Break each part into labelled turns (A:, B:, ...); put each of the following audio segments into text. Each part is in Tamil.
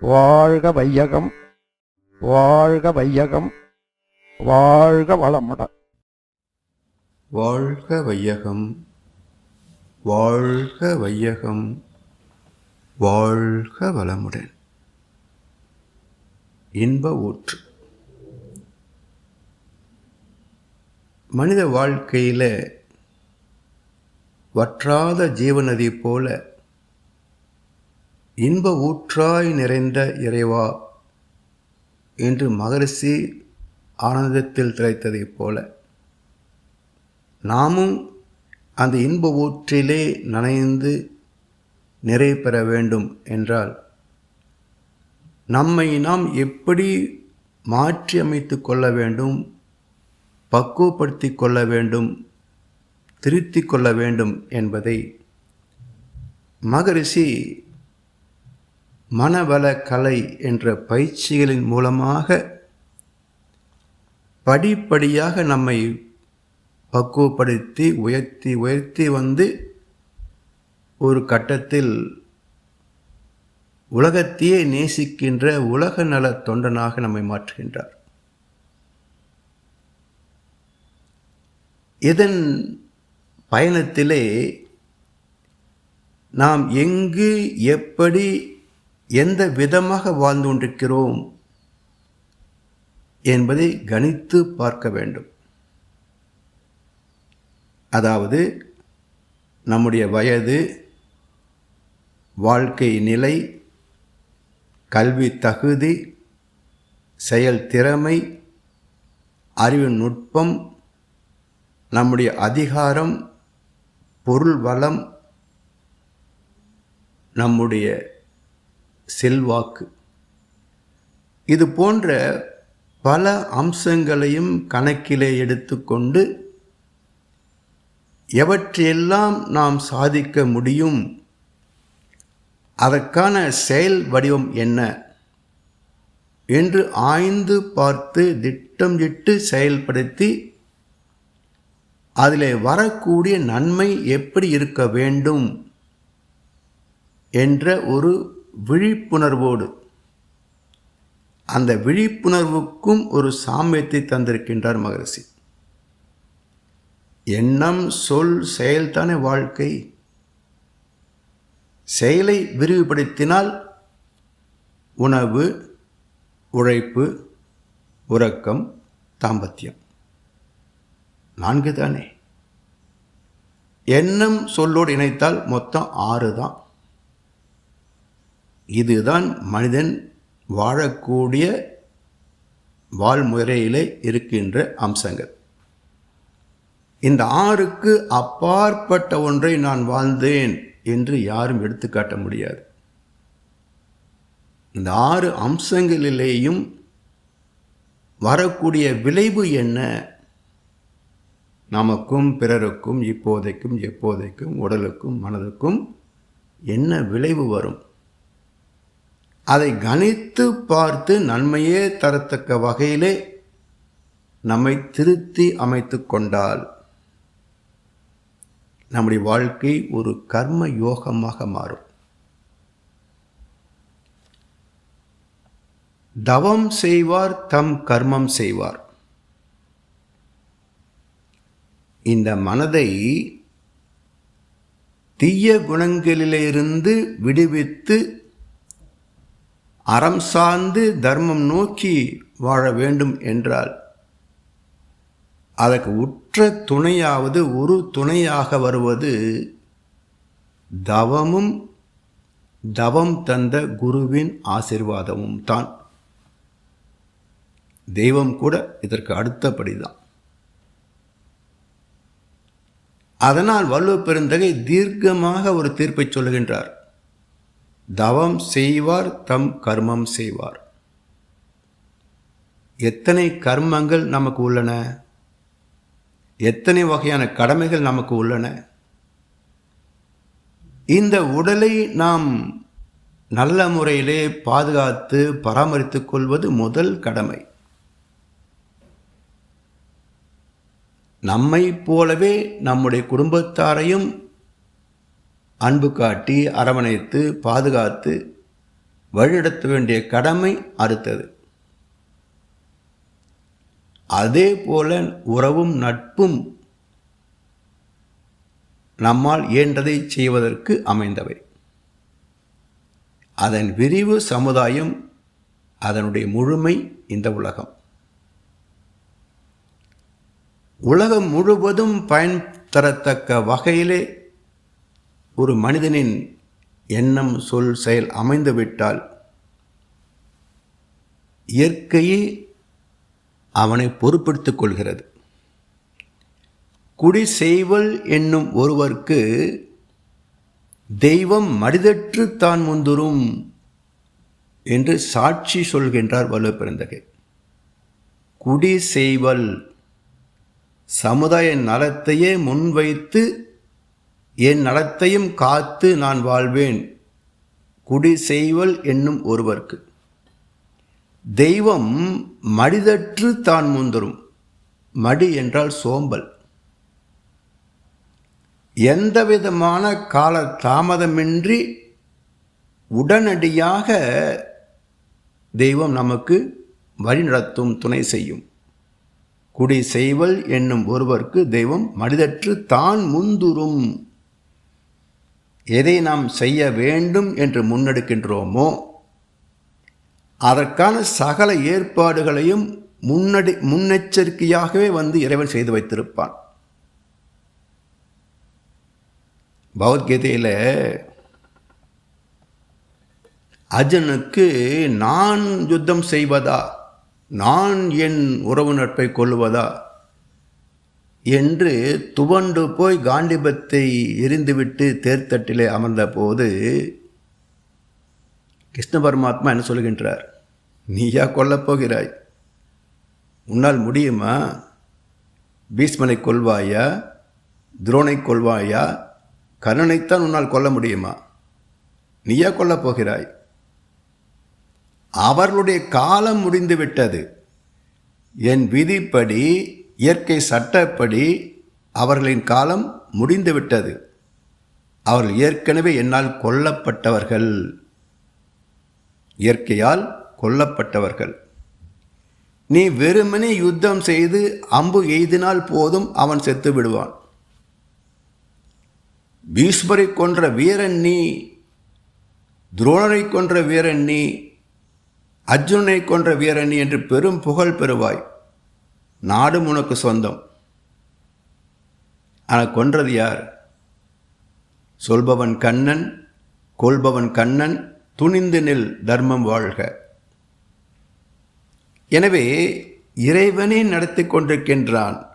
A: வாழ்க வையகம் வாழ்க வையகம் வாழ்க வளமுடன்
B: வாழ்க வையகம் வாழ்க வையகம் வாழ்க வளமுடன். இன்ப ஊற்று. மனித வாழ்க்கையில் வற்றாத ஜீவநதி போல இன்ப ஊற்றாய் நிறைந்த இறைவா என்று மகரிஷி ஆனந்தத்தில் திளைத்ததைப் போல நாமும் அந்த இன்ப ஊற்றிலே நனைந்து நிறை பெற வேண்டும் என்றால் நம்மை நாம் எப்படி மாற்றி அமைத்து கொள்ள வேண்டும் பக்குவப்படுத்தி கொள்ள வேண்டும் திருத்தி கொள்ள வேண்டும் என்பதை மகரிஷி மனவள கலை என்ற பயிற்சிகளின் மூலமாக படிப்படியாக நம்மை பக்குவப்படுத்தி உயர்த்தி உயர்த்தி வந்து ஒரு கட்டத்தில் உலகத்தையே நேசிக்கின்ற உலக நல தொண்டனாக நம்மை மாற்றுகின்றார். இதன் பயணத்திலே நாம் எங்கு எப்படி எந்த விதமாக வாழ்ந்து கொண்டிருக்கிறோம் என்பதை கணித்து பார்க்க வேண்டும். அதாவது நம்முடைய வயது வாழ்க்கை நிலை கல்வி தகுதி செயல் திறமை அறிவு நுட்பம் நம்முடைய அதிகாரம் பொருள் வளம் நம்முடைய செல்வாக்கு. இது போன்ற பல அம்சங்களையும் கணக்கிலே எடுத்துக்கொண்டு எவற்றையெல்லாம் நாம் சாதிக்க முடியும் அதற்கான செயல் வடிவம் என்ன என்று ஆய்ந்து பார்த்து திட்டம் இட்டு செயல்படுத்தி அதில் வரக்கூடிய நன்மை எப்படி இருக்க வேண்டும் என்ற ஒரு விழிப்புணர்வோடு. அந்த விழிப்புணர்வுக்கும் ஒரு சாமியத்தை தந்திருக்கின்றார் மகரிஷி. எண்ணம் சொல் செயல்தானே வாழ்க்கை. செயலை விரிவுபடுத்தினால் உணவு உழைப்பு உறக்கம் தாம்பத்தியம். நான்கு தானே எண்ணம் சொல்லோடு இணைத்தால் மொத்தம் ஆறு தான் இதுதான் மனிதன் வாழக்கூடிய வாழ்முறையிலே இருக்கின்ற அம்சங்கள். இந்த ஆறுக்கு அப்பாற்பட்ட ஒன்றை நான் வாழ்ந்தேன் என்று யாரும் எடுத்துக்காட்ட முடியாது. இந்த ஆறு அம்சங்களிலேயும் வரக்கூடிய விளைவு என்ன? நமக்கும் பிறருக்கும் இப்போதைக்கும் எப்போதைக்கும் உடலுக்கும் மனதுக்கும் என்ன விளைவு வரும்? அதை கணித்து பார்த்து நன்மையே தரத்தக்க வகையிலே நம்மை திருத்தி அமைத்து கொண்டால் நம்முடைய வாழ்க்கை ஒரு கர்ம யோகமாக மாறும். தவம் செய்வார் தம் கர்மம் செய்வார். இந்த மனதை தீய குணங்களிலிருந்து விடுவித்து அறம் சார்ந்து தர்மம் நோக்கி வாழ வேண்டும் என்றால் அதற்கு உற்ற துணையாவது ஒரு துணையாக வருவது தவமும் தவம் தந்த குருவின் ஆசிர்வாதமும் தான். தெய்வம் கூட இதற்கு அடுத்தபடிதான். அதனால் வள்ளுவ பெருந்தகை தீர்க்கமாக ஒரு தீர்ப்பை சொல்லுகின்றார். தவம் செய்வார் தம் கர்மம் செய்வார். எத்தனை கர்மங்கள் நமக்கு உள்ளன? எத்தனை வகையான கடமைகள் நமக்கு உள்ளன? இந்த உடலை நாம் நல்ல முறையிலே பாதுகாத்து பராமரித்துக் கொள்வது முதல் கடமை. நம்மை போலவே நம்முடைய குடும்பத்தாரையும் அன்பு காட்டி அரவணைத்து பாதுகாத்து வழிநடத்த வேண்டிய கடமை அடுத்தது அதே போல உறவும் நட்பும் நம்மால் இயன்றதை செய்வதற்கு அமைந்தவை. அதன் விரிவு சமுதாயம் அதனுடைய முழுமை இந்த உலகம். உலகம் முழுவதும் பயன் தரத்தக்க வகையிலே ஒரு மனிதனின் எண்ணம் சொல் செயல் அமைந்துவிட்டால் இயற்கையே அவனை பொறுப்படுத்திக் கொள்கிறது. குடி செய்வல் என்னும் ஒருவர்க்கு தெய்வம் மனிதற்று தான் முந்துரும் என்று சாட்சி சொல்கின்றார் வலுப்பிறந்தகை குடி செய்வல் சமுதாய நலத்தையே முன்வைத்து என் நலத்தையும் காத்து நான் வாழ்வேன். குடி செய்வல் என்னும் ஒருவர்க்கு. தெய்வம் மடிதற்று தான் முந்தரும் மடி என்றால் சோம்பல். எந்த விதமான கால தாமதமின்றி உடனடியாக தெய்வம் நமக்கு வழிநடத்தும் துணை செய்யும். குடி செய்வல் என்னும் ஒருவர்க்கு தெய்வம் மனிதற்று தான் முந்துரும் எதை நாம் செய்ய வேண்டும் என்று முன்னெடுக்கின்றோமோ அதற்கான சகல ஏற்பாடுகளையும் முன்னடி முன்னெச்சரிக்கையாகவே வந்து இறைவன் செய்து வைத்திருப்பான். பகவத்கீதையில் அர்ஜுனுக்கு நான் யுத்தம் செய்வதா நான் என் உறவு நட்பை கொள்வதா என்று துவண்டு போய் காண்டிபத்தை எரிந்துவிட்டு தேர்தட்டிலே அமர்ந்தபோது கிருஷ்ண பரமாத்மா என்ன சொல்கின்றார்? நீயா கொல்லப் போகிறாய். உன்னால் முடியுமா? பீஷ்மனை கொள்வாயா துரோணை கொள்வாயா கர்ணனைத்தான் உன்னால் கொல்ல முடியுமா? நீயா கொல்லப் போகிறாய். அவர்களுடைய காலம் முடிந்து விட்டது என் விதிப்படி இயற்கை சட்டப்படி அவர்களின் காலம் முடிந்துவிட்டது. அவர்கள் ஏற்கனவே என்னால் கொல்லப்பட்டவர்கள். இயற்கையால் கொல்லப்பட்டவர்கள். நீ வெறுமனே யுத்தம் செய்து அம்பு எய்தினால் போதும் அவன் செத்து விடுவான். பீஷ்மரை கொன்ற வீரன் நீ துரோணரை கொன்ற வீரன் நீ அர்ஜுனனை கொன்ற வீரன் நீ என்று பெரும் புகழ் பெறுவாய். நாடும் உனக்கு சொந்தம். ஆனால் கொன்றது யார்? சொல்பவன் கண்ணன் கொள்பவன் கண்ணன் துணிந்து நில் தர்மம் வாழ்க. எனவே இறைவனே நடத்தி கொண்டிருக்கின்றான்.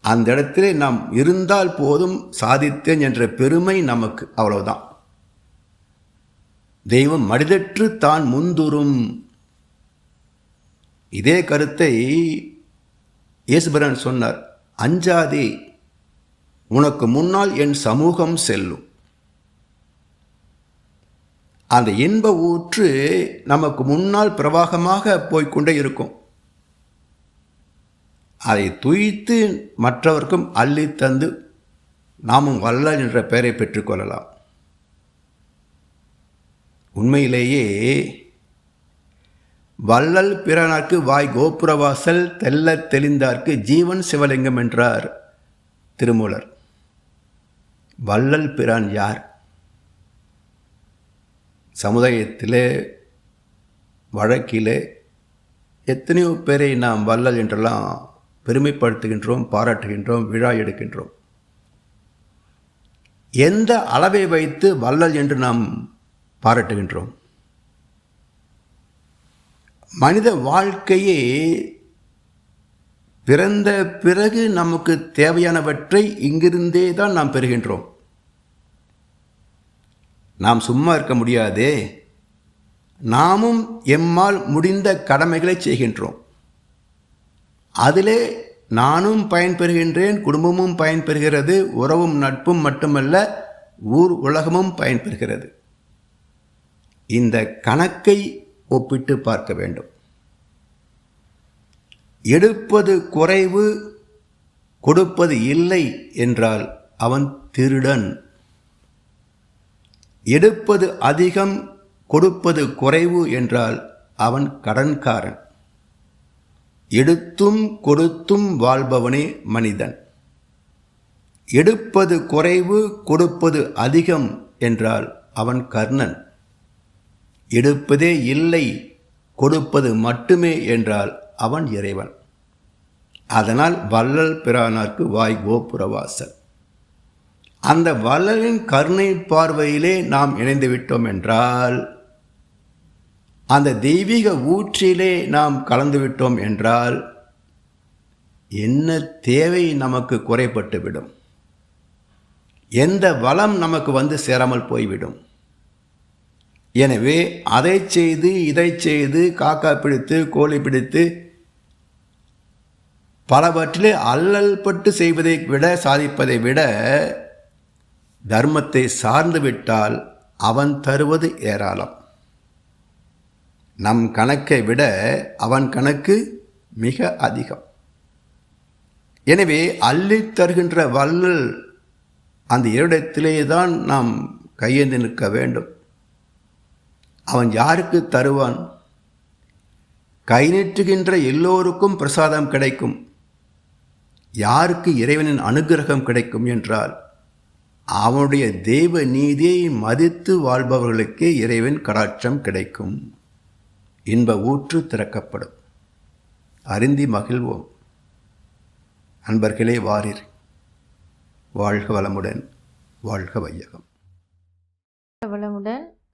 B: அந்த இடத்திலே நாம் இருந்தால் போதும் சாதித்தேன் என்ற பெருமை நமக்கு. அவ்வளவுதான். தெய்வம் மடிதற்று தான் முந்துரும் இதே கருத்தை இயேசுபிரான் சொன்னார் அஞ்சாதே உனக்கு முன்னால் என் சமூகம் செல்லும். அந்த இன்ப ஊற்று நமக்கு முன்னால் பிரவாகமாக போய்க்கொண்டே இருக்கும். அதை துய்த்து மற்றவர்க்கும் அள்ளி தந்து நாமும் வல்ல என்ற பெயரை பெற்றுக்கொள்ளலாம் உண்மையிலேயே வள்ளல் பிறனார்க்கு வாய் கோபுரவாசல் தெல்ல தெளிந்தார்க்கு ஜீவன் சிவலிங்கம் என்றார். திருமூலர். வள்ளல் பிரான் யார்? சமுதாயத்திலே வழக்கிலே எத்தனையோ பேரை நாம் வள்ளல் என்றெல்லாம் பெருமைப்படுத்துகின்றோம் பாராட்டுகின்றோம் விழா எடுக்கின்றோம். எந்த அளவை வைத்து வள்ளல் என்று நாம் பாராட்டுகின்றோம்? மனித வாழ்க்கையே பிறந்த பிறகு நமக்கு தேவையானவற்றை இங்கிருந்தே தான் நாம் பெறுகின்றோம். நாம் சும்மா இருக்க முடியாதே. நாமும் எம்மால் முடிந்த கடமைகளை செய்கின்றோம். அதிலே நானும் பயன்பெறுகின்றேன் குடும்பமும் பயன்பெறுகிறது உறவும் நட்பும் மட்டுமல்ல ஊர் உலகமும் பயன்பெறுகிறது. இந்த கணக்கை ஒப்பிட்டு பார்க்க வேண்டும். எடுப்பது குறைவு கொடுப்பது இல்லை என்றால் அவன் திருடன். எடுப்பது அதிகம் கொடுப்பது குறைவு என்றால் அவன் கடன்காரன். எடுத்தும் கொடுத்தும் வாழ்பவனே மனிதன். எடுப்பது குறைவு கொடுப்பது அதிகம் என்றால் அவன் கர்ணன். எடுப்பதே இல்லை கொடுப்பது மட்டுமே என்றால் அவன் இறைவன். அதனால் வள்ளல் பிரானார்க்கு வாய் கோபுரவாசல். அந்த வள்ளலின் கருணை பார்வையிலே நாம் இணைந்து விட்டோம் என்றால் அந்த தெய்வீக ஊற்றிலே நாம் கலந்து விட்டோம் என்றால் என்ன தேவை நமக்கு குறைப்பட்டுவிடும் எந்த வளம் நமக்கு வந்து சேராமல் போய்விடும். எனவே அதை செய்து இதை செய்து காக்கா பிடித்து கோழி பிடித்து பலவற்றிலே அல்லல் பட்டு செய்வதை விட சாதிப்பதை விட தர்மத்தை சார்ந்து விட்டால் அவன் தருவது ஏராளம். நம் கணக்கை விட அவன் கணக்கு மிக அதிகம். எனவே அள்ளித் தருகின்ற வள்ளல் அந்த இடத்திலே தான் நாம் கையேந்து நிற்க வேண்டும். அவன் யாருக்கு தருவான்? கை நீட்டுகின்ற எல்லோருக்கும் பிரசாதம் கிடைக்கும். யாருக்கு இறைவனின் அனுகிரகம் கிடைக்கும் என்றால் அவனுடைய தெய்வ நீதியை மதித்து வாழ்பவர்களுக்கே இறைவன் கடாட்சம் கிடைக்கும். இன்ப ஊற்று திறக்கப்படும். அருந்தி மகிழ்வோம். அன்பர்களே வாரீர் வாழ்க வளமுடன் வாழ்க வையகம்.
C: வளமுடன்.